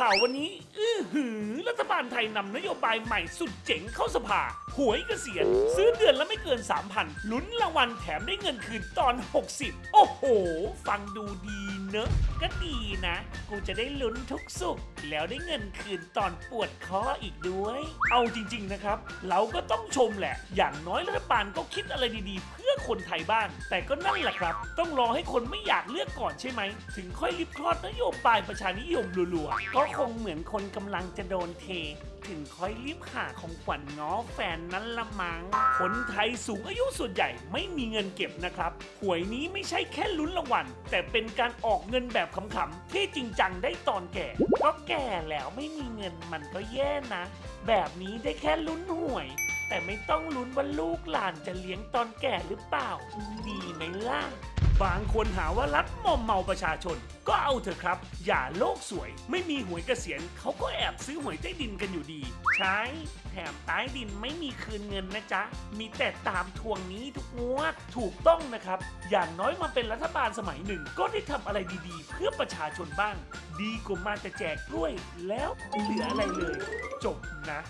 ข่าววันนี้ อื้อหือ รัฐบาลไทยนำนโยบายใหม่สุดเจ๋งเข้าสภา หวยเกษียณ ซื้อเดือนละไม่เกิน 3,000ลุ้นรางวัลแถมได้เงินคืนตอน 60 โอ้โห ฟังดูดีเนอะ ก็ดีนะ กูจะได้ลุ้นทุกสุข แล้วได้เงินคืนตอนปวดคออีกด้วย เอาจริง ๆ นะครับ เราก็ต้องชมแหละ อย่างน้อยรัฐบาลก็คิดอะไรดีๆ เพื่อคนไทยบ้าง แต่ก็นั่นแหละครับ ต้องรอให้คนไม่อยากเลือกก่อนใช่ไหม ถึงค่อยริบคลอดนโยบายประชานิยมรัวๆก็็คงเหมือนคนกำลังจะโดนเท ถึงค่อยรีบหาของขวัญง้อแฟนนั้นละมัง้งคนไทยสูงอายุส่วนใหญ่ไม่มีเงินเก็บนะครับ หวยนี้ไม่ใช่แค่ลุ้นรางวัลแต่เป็นการออกเงินแบบขำๆที่จริงจังได้ตอนแก่ ก็แก่แล้วไม่มีเงินมันก็แย่นะ แบบนี้ได้แค่ลุ้นหวย แต่ไม่ต้องลุ้นว่าลูกหลานจะเลี้ยงตอนแก่หรือเปล่า ดีไหมล่ะ บางคนหาว่ารัฐมอมเมาประชาชน ก็เอาเถอะครับ อย่าโลกสวย ไม่มีหวยเกษียณเขาก็แอบซื้อหวยใต้ดินกันอยู่ดี ใช่แถมใต้ดินไม่มีคืนเงินนะจ๊ะ มีแต่ตามทวงนี้ทุกงวดถูกต้องนะครับ อย่างน้อยมาเป็นรัฐบาลสมัยหนึ่ง ก็ได้ทำอะไรดีๆ เพื่อประชาชนบ้าง ดีกว่ามาแต่แจกกล้วยแล้วเหลืออะไรเลย จบนะ